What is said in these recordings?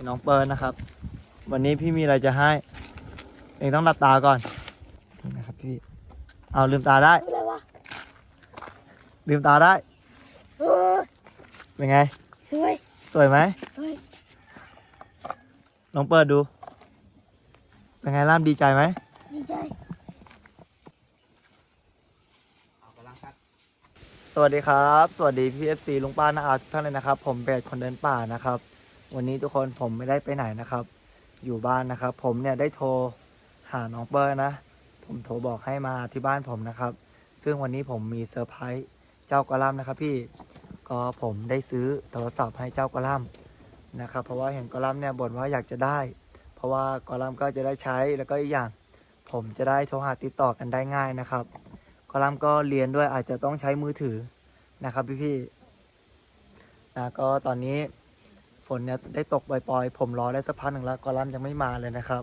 ให้น้องเปิร์นะครับ วันนี้พี่มีอะไรจะให้ เองต้องหลับตาก่อนนี่นะครับพี่ เอาลืมตาได้ อะไรวะลืมตาได้ เออเป็นไง สวยสวยไหมสวยลองเปิดดู เป็นไงล่ามดีใจไหม ดีใจสวัสดีครับ สวัสดีพี่เอฟซีลุงป้านาอาทุกท่านเลยนะครับ ผมเบสคนเดินป่านะครับ วันนี้ทุกคนผมไม่ได้ไปไหนนะครับ อยู่บ้านนะครับ ผมเนี่ยได้โทรหาน้องเปิ้ลนะ ผมโทรบอกให้มาที่บ้านผมนะครับ ซึ่งวันนี้ผมมีเซอร์ไพรส์เจ้ากระหลำนะครับ พี่ก็ผมได้ซื้อโทรศัพท์ให้เจ้ากระหลำนะครับ เพราะว่าเห็นกระหลำเนี่ยบ่นว่าอยากจะได้ เพราะว่ากระหลำก็จะได้ใช้แล้วก็อีกอย่าง ผมจะได้โทรหาติดต่อกันได้ง่ายนะครับกอลัมก็เรียนด้วยอาจจะต้องใช้มือถือนะครับ พี่ๆนะก็ตอนนี้ ฝนเนี่ยได้ตกปล่อยๆ ผมรอได้สักพักหนึ่งแล้วกอลัมยังไม่มาเลยนะครับ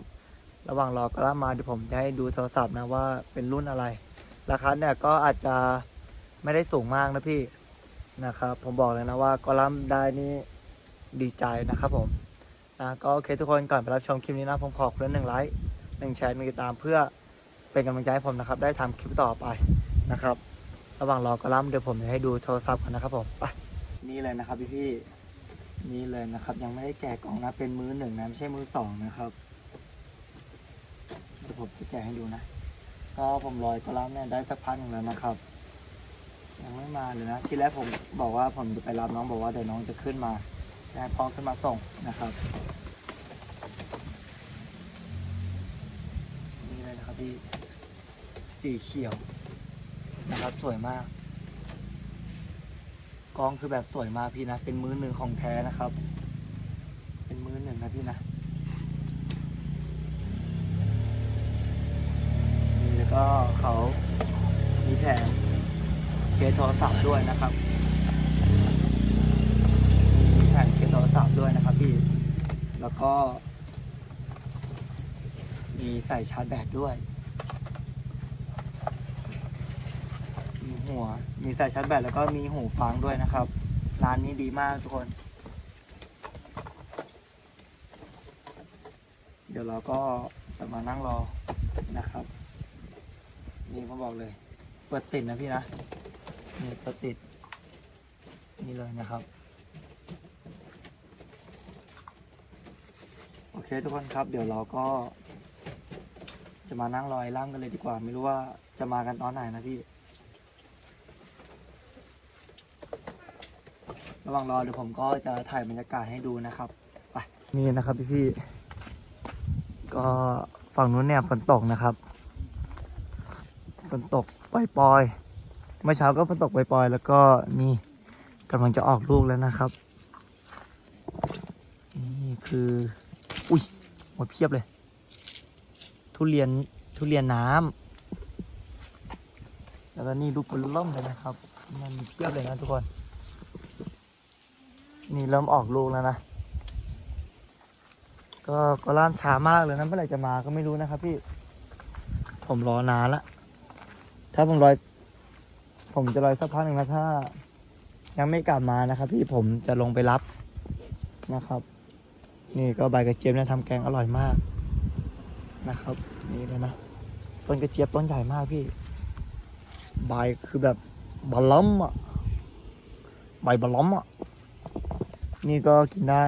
ระหว่างรอกอลัมมาเดี๋ยวผมจะให้ดูโทรศัพท์นะว่าเป็นรุ่นอะไร ราคาเนี่ยก็อาจจะไม่ได้สูงมากนะพี่นะครับ ผมบอกเลยนะว่ากอลัมได้นี่ดีใจนะครับผมนะก็โอเคทุกคนก่อนไปรับชมคลิปนี้นะผมขอคนละหนึ่งไลค์หนึ่งแชร์หนึ่งติดตามเพื่อเป็นกำลังใจให้ผมนะครับ ได้ทำคลิปต่อไปนะครับ ระหว่างรอกระล่ำเดี๋ยวผมจะให้ดูโทรศัพท์กันนะครับผมไปนี่เลยนะครับพี่พี่ นี่เลยนะครับ ยังไม่ได้แกะกล่องนะ เป็นมือหนึ่งนะ ไม่ใช่มือสองนะครับเดี๋ยวผมจะแกะให้ดูนะ ก็ผมรอยกระล่ำเนี่ยได้สักพักหนึ่งแล้วนะครับ ยังไม่มาเลยนะที่แรกผมบอกว่าผมจะไปรับน้องบอกว่าเดี๋ยวน้องจะขึ้นมาจะให้พ่อขึ้นมาส่งนะครับนี่เลยนะครับพี่สีเขียวนะครับสวยมาก กล้องคือแบบสวยมากพี่นะ เป็นมือหนึ่งของแท้นะครับ เป็นมือหนึ่งนะพี่นะนี่แล้วก็เขามีแถมเคสโทรศัพท์ด้วยนะครับมีแถมเคสโทรศัพท์ด้วยนะครับพี่ แล้วก็ มีใส่ชาร์จแบตด้วย มีหัว มีใส่ชาร์จแบตแล้วก็มีหูฟังด้วยนะครับ ร้านนี้ดีมากทุกคน เดี๋ยวเราก็จะมานั่งรอนะครับ นี่ผมบอกเลย เปิดติดนะพี่นะนี่เปิดติด นี่เลยนะครับ โอเคทุกคนครับ เดี๋ยวเราก็จะมานั่งรอไอ้ล่ามกันเลยดีกว่า ไม่รู้ว่าจะมากันตอนไหนนะพี่ ระหว่างรอเดี๋ยวผมก็จะถ่ายบรรยากาศให้ดูนะครับไปนี่นะครับพี่พี่ๆก็ฝั่งนู้นเนี่ยฝนตกนะครับฝนตกปล่อยๆเมื่อเช้าก็ฝนตกปล่อยๆแล้วก็นี่กำลังจะออกลูกแล้วนะครับ นี่คือ อุ้ยหมดเพียบเลย ทุเรียนทุเรียนน้ำแล้วก็นี่ลูกเป็นล่มเลยนะครับ มันเพียบเลยนะทุกคน นี่เริ่มออกลูกแล้วนะ ก็ก็ล่ามช้ามากเลยนะเมื่อไหร่จะมาก็ไม่รู้นะครับพี่ ผมรอนานละ ถ้าผมรอ ผมจะรอสักพักหนึ่งนะถ้า ยังไม่กลับมานะครับพี่ผมจะลงไปรับนะครับ นี่ก็ใบกระเจี๊ยบเนี่ยทำแกงอร่อยมากนะครับ นี่เลยนะต้นกระเจี๊ยบต้นใหญ่มากพี่ ใบคือแบบบะล้อมอะใบบะล้อมอะ นี่ก็กินได้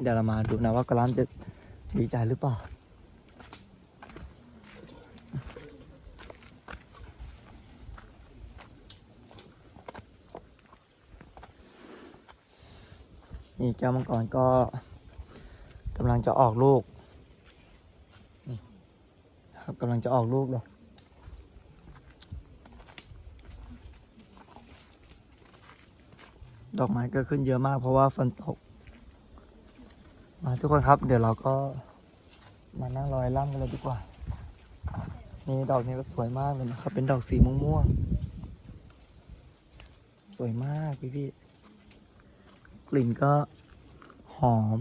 เดี๋ยวเรามาดูนะว่ากระลามจะดีใจหรือเปล่านี่แก้วมังกรก็กำลังจะออกลูก ครับกำลังจะออกลูกแล้วดอกไม้ก็ขึ้นเยอะมากเพราะว่าฝนตก มาทุกคนครับ เดี๋ยวเราก็มานั่งรอยล่ำกันเลยดีกว่า นี่ดอกนี้ก็สวยมากเลยนะครับ เป็นดอกสีม่วงๆ สวยมากพี่พี่ๆกลิ่นก็หอม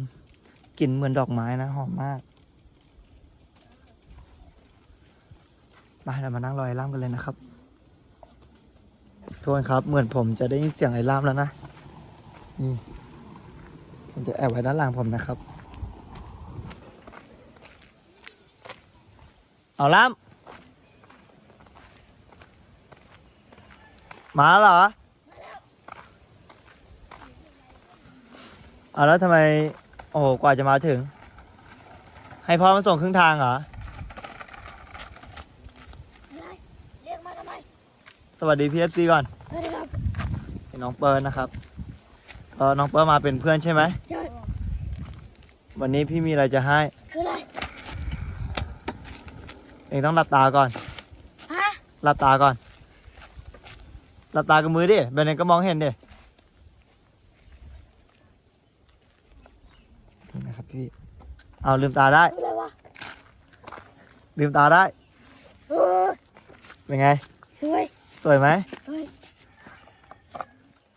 กลิ่นเหมือนดอกไม้นะ หอมมาก มาเรามานั่งรอยล่ำกันเลยนะครับโทษครับ เหมือนผมจะได้ยินเสียงไอ้ล่ามแล้วนะนี่ผมจะแอบไว้ด้านหลังผมนะครับ เอาล่ามมาเหรอเอาแล้วทำไม โอ้โห กว่าจะมาถึง ให้พ่อมาส่งครึ่งทางเหรอ อะไรเรียกมาทำไม สวัสดีพีเอฟซีก่อนสวัสดีครับเป็นน้องเปิร์นนะครับก็น้องเปิร์นมาเป็นเพื่อนใช่ไหมใช่วันนี้พี่มีอะไรจะให้ คืออะไรเองต้องหลับตาก่อนฮะหลับตาก่อนหลับตากับมือดิแบบนี้ก็มองเห็นดินี่นะครับพี่เอาลืมตาได้คืออะไรวะลืมตาได้เออเป็นไง สวย สวยไหมสวย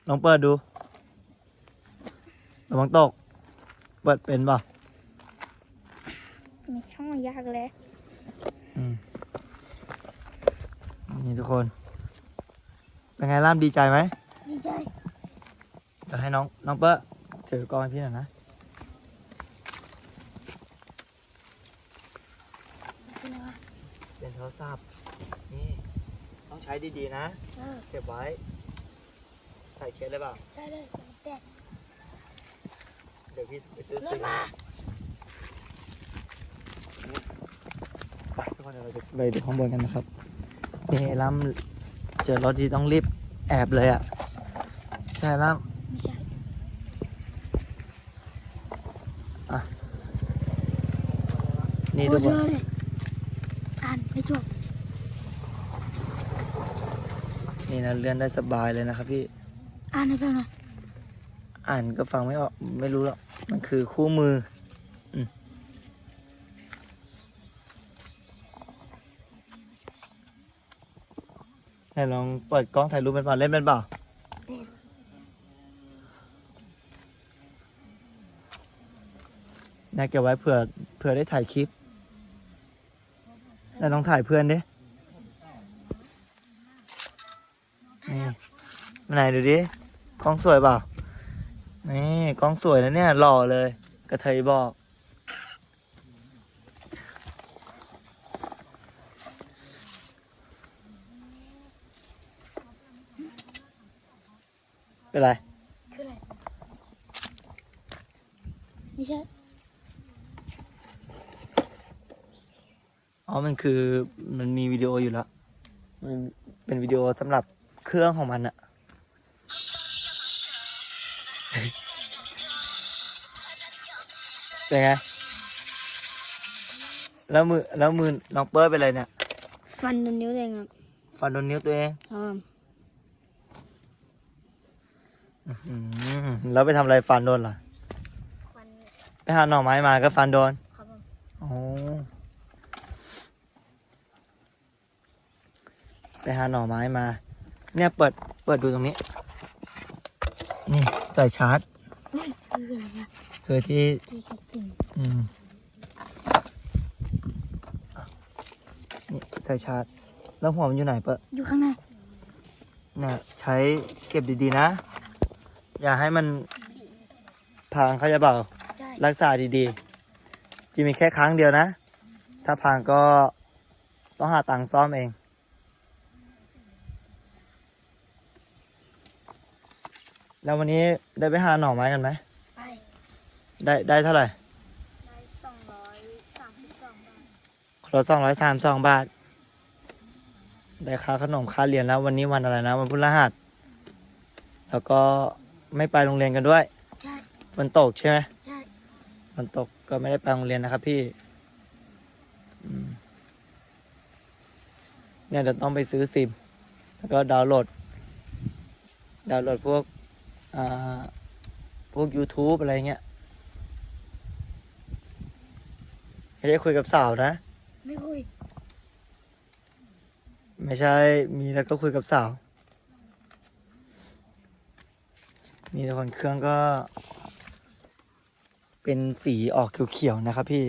ลองเปิดดูระวังตก เปิดเป็นเปล่ามีช่องยากเลยอืมนี่ทุกคน เป็นไงล่ามดีใจไหม ดีใจเดี๋ยวให้น้องน้องเปิ้ลถือกล้องให้พี่หน่อยนะคืออะไรวะเป็นโทรศัพท์นี่ ต้องใช้ดีๆนะเออเก็บไว้ ใส่เคสเลยเปล่า ได้เลยแต่เดี๋ยวพี่ไปซื้อรสิถมาไปทุกคนเดี๋ยวเราจะไปดูข้างบนกันนะครับนี่ล่ำเจอรถที่ต้องรีบแอบเลยอะ ใช่ล่ไม่ใช่ำนี่โอ้ทุกคเยนอะเลยอ่านไม่จบ นี่นะเลื่อนได้สบายเลยนะครับพี่ อ่านให้ฟังหน่อยอ่านก็ฟังไม่ออกไม่รู้หรอกมันคือคู่มืออืมไหนลองเปิดกล้องถ่ายรูปเป็นเปล่าเล่นเป็นเปล่าเป็นนะเก็บไว้เผื่อเผื่อได้ถ่ายคลิปแล้วลองถ่ายเพื่อนดิ นี่มา ไหนดูดิกล้องสวยเปล่านี่กล้องสวยนะเนี่ยหล่อเลย กระเทยบอก เป็นไร คืออะไรไม่ใช่ อ๋อ มันคือมันมีวิดีโออยู่แล้ว มันเป็นวิดีโอสำหรับเครื่องของมันอะ เป็นไง แล้วมือแล้วมือน้องเปิ้ลเป็นอะไรเนี่ย ฟันโดนนิ้วเองครับฟันโดนนิ้วตัวเองครับอืมแล้วไปทำอะไรฟันโดนล่ะ ฟันไปหาหน่อไม้มาก็ฟันโดน ครับผมโอ้ไปหาหน่อไม้มา เนี่ยเปิดเปิดดูตรงนี้ นี่ใส่ชาร์จเฮ้ย คืออะไรวะคือที่ที่คิดถึงอืมนี่ใส่ชาร์จ แล้วหัวมันอยู่ไหนเปะอยู่ข้างในเนี่ยใช้เก็บดีๆนะ อย่าให้มันพังเขาใจะเปล่าใช่รักษาดีๆ จะมีแค่ครั้งเดียวนะ ถ้าพังก็ต้องหาตังค์ซ่อมเองแล้ววันนี้ได้ไปหาหน่อไม้กันไหม ไปได้ได้เท่าไหร่ได้สองร้อยสามสิบสองบาทคนละสองร้อยสามสองบาท ได้ค่าขนมค่าเรียนแล้ววันนี้วันอะไรนะวันพฤหัสแล้วก็ไม่ไปโรงเรียนกันด้วยใช่ฝนตกใช่ไหมใช่ฝนตกก็ไม่ได้ไปโรงเรียนนะครับพี่อืมเนี่ยเดี๋ยวต้องไปซื้อซิม แล้วก็ดาวน์โหลด ดาวน์โหลดพวกอ่าพวก YouTube อะไรเงี้ย ไม่ใช่คุยกับสาวนะ ไม่คุย ไม่ใช่มีแล้วก็คุยกับสาว นี่ทุกคนเครื่องก็ เป็นสีออกเขียวๆนะครับพี่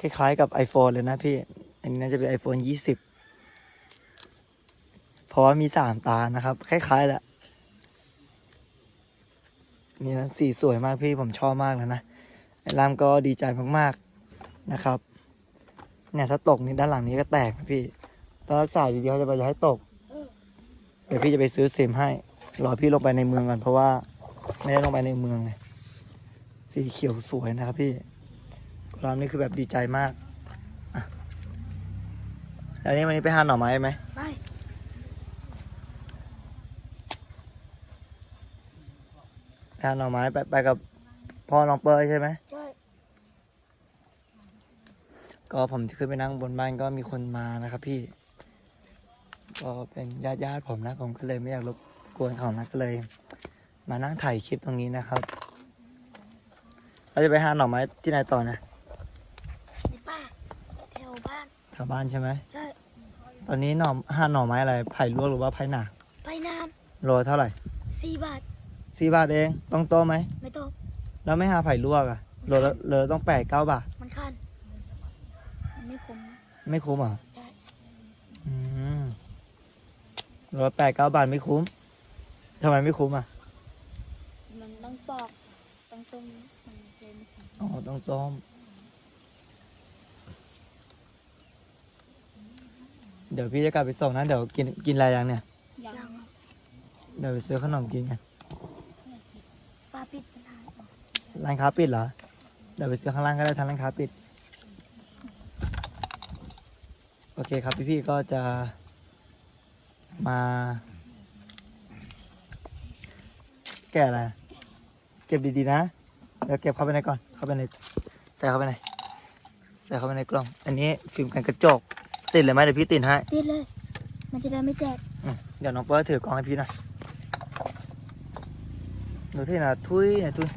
คล้ายๆกับ iPhone เลยนะพี่ อันนี้น่าจะเป็น iPhone 20ไฟเพราะว่ามีสามตานะครับ คล้ายๆแหละนี่นะสีสวยมากพี่ผมชอบมากแล้วนะไอ้ลามก็ดีใจมากๆ นะครับ เนี่ยถ้าตกนี่ด้านหลังนี้ก็แตกนะพี่ต้องรักษาดีๆเขาจะไปจะให้ตก เดี๋ยวพี่จะไปซื้อซิมให้ รอพี่ลงไปในเมืองก่อนเพราะว่าไม่ได้ลงไปในเมืองเลยสีเขียวสวยนะครับพี่กรามนี่คือแบบดีใจมากอะแล้วนี่วันนี้ไปหาหน่อไม้ไหมไปไปหาหน่อไม้ไปไปกับพ่อน้องเปยใช่ไหมใช่ ก็ผมจะขึ้นไปนั่งบนบ้านก็มีคนมานะครับพี่ ก็เป็นญาติญาติๆผมนะผมก็เลยไม่อยากรบกวนเขานะก็เลย มานั่งถ่ายคลิปตรงนี้นะครับ เราจะไปหาหน่อไม้ที่ไหนต่อนะในป่าแถวบ้านแถวบ้านใช่ไหมใช่ตอนนี้หน่อหาหน่อไม้อะไรไผ่ลวกหรือว่าไผ่หนาไปน้โลเท่าไหร่ำสี่บาทสี่บาทเองต้องโตไหมไม่ต้องแล้วไม่หาไผ่ลวกอะโลละโลละต้องแปดเก้าบาท มันคันมันไม่คุ้มนะ ไม่คุ้มเหรอใช่อืมโลละแปดเก้าบาทไม่คุ้มทำไมไม่คุ้มอะ มันต้องปอกต้องต้มมันเป็นอ๋อ ต้องต้ม เดี๋ยวพี่จะกลับไปส่งนะ เดี๋ยวกินกินอะไรยังเนี่ย ยังเดี๋ยวไปซื้อขนมกินกัน ปลาปิดปัญหาร้านค้าปิดเหรอ เดี๋ยวไปซื้อข้างล่างก็ได้ทางร้านค้าปิด โอเคครับพี่ๆก็จะมา แกะอะไรเก็บดีๆนะเดี๋ยวเก็บเข้าไปในก่อนเข้าไปในใส่เข้าไปในใส่เข้าไปในกล่อง อันนี้ฟิล์มกันกระจกติดเลยไหมเดี๋ยวพี่ติดให้ติดเลย มันจะได้ไม่แตกอืมเดี๋ยวน้องเปิ้ลถือกล่องให้พี่หนะดูที่นะทุยนะทุย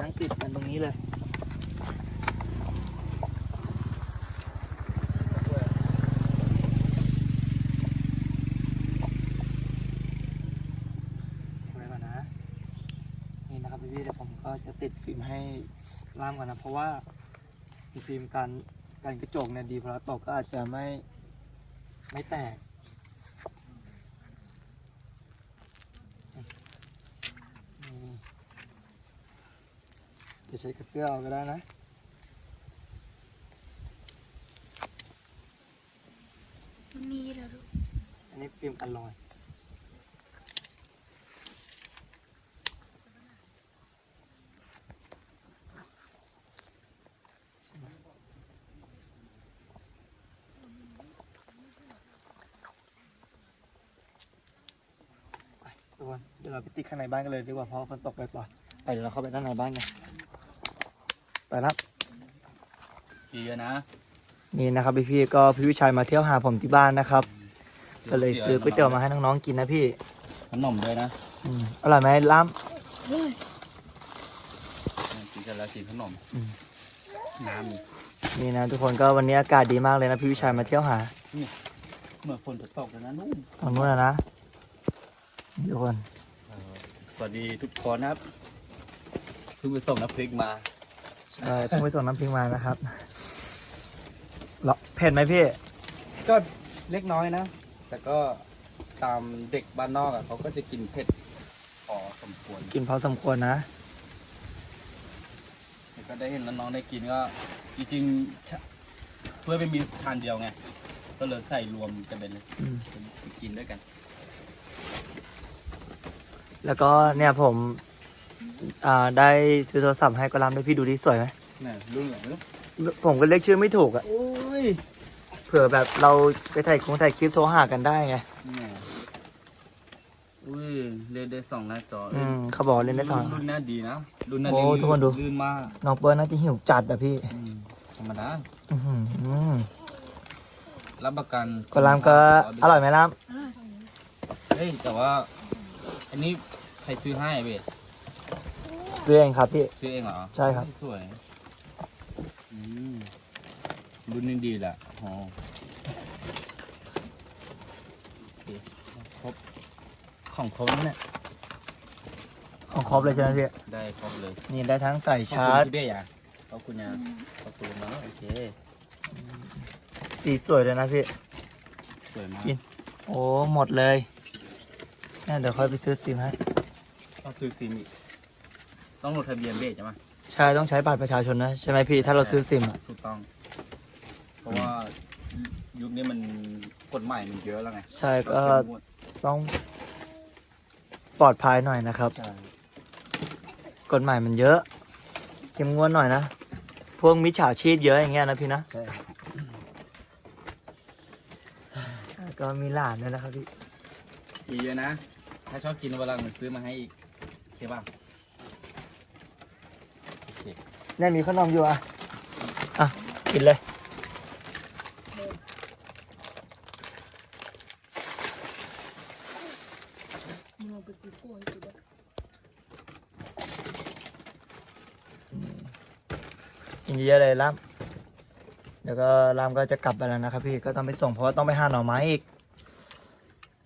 นั่งติดกันตรงนี้เลย ไว้ก่อนนะ นี่นะครับพี่ๆเดี๋ยวผมก็จะติดฟิล์มให้ ล่ามก่อนนะ เพราะว่าฟิล์มการการกระจกเนี่ยดีพอตกก็อาจจะไม่ไม่แตกนี่เดี๋ยวใช้กระเสื้อเอาก็ได้นะมันมีแล้วลูกอันนี้ฟิล์มกันรอย ไปทุกคนเดี๋ยวเราไปติด ข้างในบ้านกันเลยดีกว่าเพราะฝนตกไปปล่อยๆไปเดี๋ยวเราเข้าไปด้านในบ้านกันไปแล้วดีเยอะนะนี่นะครับพี่พี่ๆก็พี่วิชัยมาเที่ยวหาผมที่บ้านนะครับ ก็เลยซื้อก๋วยเตี๋ยวมาให้น้องๆกินนะพี่ขนมด้วยนะอืมอร่อยไหมล้เฮ้ยกินกันแล้วกินขนมอืมน้ำมีำนี่นะทุกคนก็วันนี้อากาศดีมากเลยนะพี่วิชัยมาเที่ยวหาเมื่อฝนจะตกแล้วนะนู่นตรงนู้นนะนะทุกคนเออ สวัสดีทุกคนนะครับเพิ่งไปส่งน้ำพริกมาใช่ต้องไปส่งน้ำพริกมานะครับเหรอเผ็ดไหมพี่ ก็เล็กน้อยนะ แต่ก็ตามเด็กบ้านนอกอะเขาก็จะกินเผ็ดพอสมควรกินพอสมควรนะแต่ก็ได้เห็นน้องๆได้กินก็ จริงๆชะเพื่อไม่มีทานเดียวไง ก็เลยใส่รวมกันไปเลยอืม ไปกินด้วยกัน แล้วก็เนี่ยผม อ่าได้ซื้อโทรศัพท์ให้ก็รำด้วยพี่ดูดิสวยไหมนี่รุ่นไหนไม่รู้ผมก็เรียกชื่อไม่ถูกอะโอ้ยเผื่อแบบเราไปถ่ายคงถ่ายคลิปโทรหากันได้ไงนี่อุ้ยเล่นได้สองหน้าจออืมเขาบอกว่าเล่นได้สอง รุ่นหน้าดีนะรุ่นหน้าโอ้ดีทุกคนดู ลื่นมากน้องเปิ้ลน่าจะหิวจัดอะพี่ อืมธรรมดาอื้อหือรับประกันก็รามก็อร่อยไหมรามเฮ้ยแต่ว่า อันนี้ใครซื้อให้เบสซื้อเองครับพี่ ซื้อเองเหรอใช่ครับ สวยอืมรุ่นนี้ดีแหละอ๋อโอเคครบของครบแล้วเนี่ยของครบเลยใช่ไหมพี่ ได้ครบเลยนี่ได้ทั้งใส่ชาขอบร์จคุณพี่เด้ยอะขอบคุณยาขอบคุณเนาะโอเค สีสวยเลยนะพี่ สวยมากกินโอ้ หมดเลย เนี่ยเดี๋ยวค่อยไปซื้อซิมให้ ต้องซื้อซิมอีก ต้องลงทะเบียนเบสใช่ไหมใช่ต้องใช้บัตรประชาชนนะ ใช่ไหมพี่ถ้าเราซื้อซิมอะ ถูกต้อง เพราะว่ายุคนี้มันกฎใหม่มันเยอะแล้วไงใช่ก็เข้มงวดต้องปลอดภัยหน่อยนะครับ ใช่กฎหมายมันเยอะเข้มงวดหน่อยนะ พวกมิจฉาชีพเยอะอย่างเงี้ยนะพี่นะ ใช่ก็มีหลานด้วยนะครับพี่อีเยอะนะ ถ้าชอบกินวันหลังซื้อมาให้อีกโอเคป่ะโอเคเนี่ยมีขนมอยู่อะ อะ กินเลย มึงเอาไปกูโก้ให้กูด้วยกินเยอะๆเลยล่ามเดี๋ยวก็ล่ามก็จะกลับไปแล้วนะครับพี่ ก็ต้องไปส่งเพราะว่าต้องไปหาหน่อไม้อีก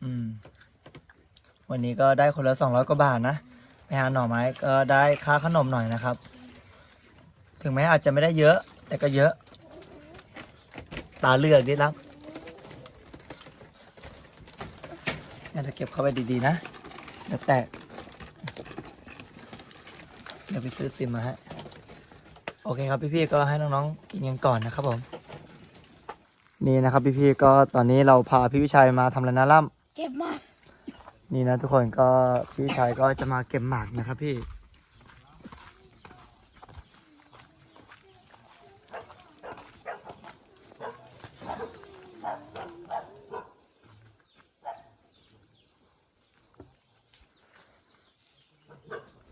อืม วันนี้ก็ได้คนละสองร้อยกว่าบาทนะไปหาหน่อไม้ก็ได้ค่าขนมหน่อยนะครับ ถึงแม้อาจจะไม่ได้เยอะ แต่ก็เยอะ ตาเลือกดิรับเนี่ยจะเก็บเข้าไปดีๆนะเดี๋ยวแตก เดี๋ยวไปซื้อซิมมาฮะ โอเคครับพี่ๆก็ให้น้องๆกินกันก่อนนะครับผม นี่นะครับพี่ๆก็ตอนนี้เราพาพี่วิชัยมาทำอะไรนะล่ำ เก็บมา นี่นะทุกคนก็พี่ชายก็จะมาเก็บหมากนะครับพี่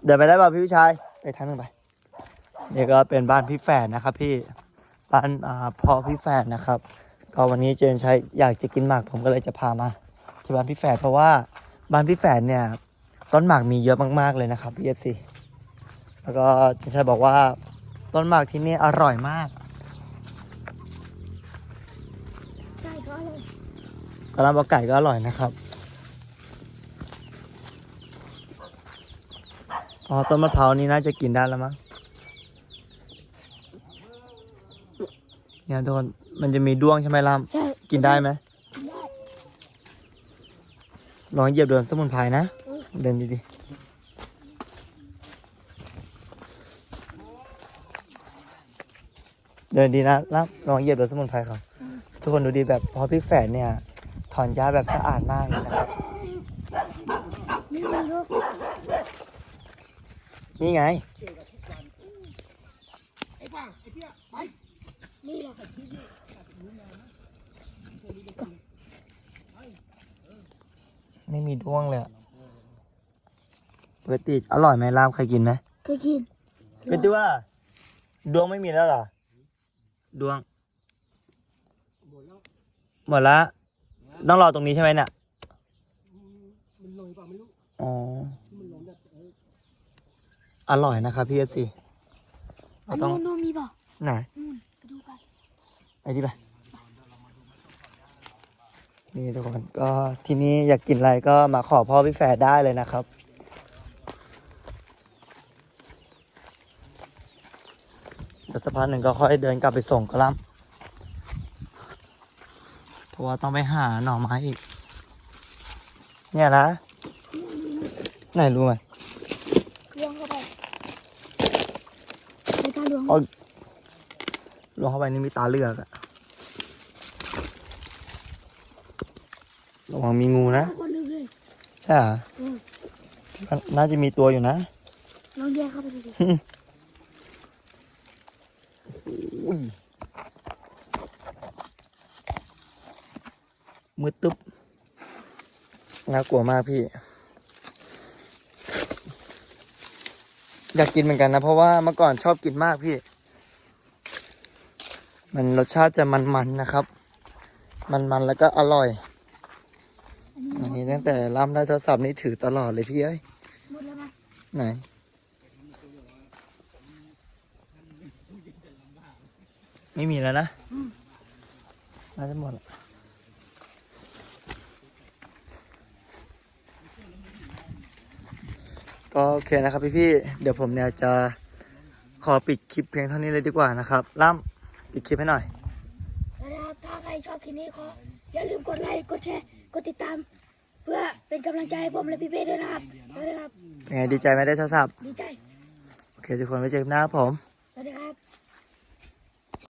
เดินไปได้ป่ะพี่วิชัยไปทางนึงไปนี่ก็เป็นบ้านพี่แฝดนะครับพี่บ้านอ่าพ่อพี่แฝดนะครับ ก็วันนี้เจนชัยอยากจะกินหมากผมก็เลยจะพามาที่บ้านพี่แฝดเพราะว่า บ้านพี่แฝดเนี่ย ต้นหมากมีเยอะมากๆเลยนะครับพี่เอฟซีแล้วก็เจนชัยบอกว่าต้นหมากที่นี่อร่อยมากใช่ก็เลยกระลำปลาไก่ก็อร่อยนะครับอ๋อต้นมะพร้าวนี่น่าจะกินได้แล้วมั้งเนี่ยทุกคนมันจะมีด้วงใช่ไหมล่ามใช่กินได้ไหมได้ ลองเหยียบโดนสมุนไพรนะ เดินดีๆ เดินดีนะแล้วลองเหยียบโดนสมุนไพรเขาทุกคนดูดีแบบพอพี่แฝดเนี่ย ถอนหญ้าแบบสะอาดมากเลยนะครับไม่มีลูกนี่ไงนี่แหละ ไม่มีด้วงเลยอะปกติอร่อยไหมลาบเคยกินไหมเคยกินเป็นตัวดวงไม่มีแล้วเหรอดวงหมดละต้องรอตรงนี้ใช่ไหมเนี่ยอ๋ออร่อยนะครับพี่เอฟซีอันต้องนู้นนู้นมีเปล่าไหนนู่นไปดูกันไปที่ไป นี่ทุกคนก็ที่นี่อยากกินอะไรก็มาขอพ่อพี่แฝดได้เลยนะครับ เดี๋ยวสักพักหนึ่งก็ค่อยเดินกลับไปส่งก็ล่ำเพราะว่าต้องไปหาหน่อไม้อีก เนี่ยนะ ไหนรู้ไหมล้วงเข้าไปในการล้วงเอาลงเข้าไปนี่มีตาเลือกอะ ระวังมีงูนะคนลึกเลยใช่เหรออืมพี่ว่าน่าจะมีตัวอยู่นะลองแยกเข้าไปดูดิอุ้ยมืดตึ๊บน่ากลัวมากพี่ อยากกินเหมือนกันนะ เพราะว่าเมื่อก่อนชอบกินมากพี่ มันรสชาติจะมันๆนะครับ มันๆแล้วก็อร่อยอันนี้นี่ ตั้งแต่ร่ำได้โทรศัพท์นี่ถือตลอดเลยพี่เอ้ยไหน ไม่มีแล้วนะน่าจะหมดก็โอเคนะครับพี่พี่ๆเดี๋ยวผมเนี่ยจะขอปิดคลิปเพียงเท่านี้เลยดีกว่านะครับล่ำปิดคลิปให้หน่อยแล้วถ้าใครรชอบคลิปนี้ขออย่าลืมกดไลค์กดแชร์ กดติดตาม เพื่อเป็นกำลังใจให้ผมและพี่เป้ด้วยนะครับสวัสดีครับไงดีใจไหมได้โทรศัพท์ดีใจโอเคทุกคนไว้เจอกันหน้ครับผม สวัสดีครับ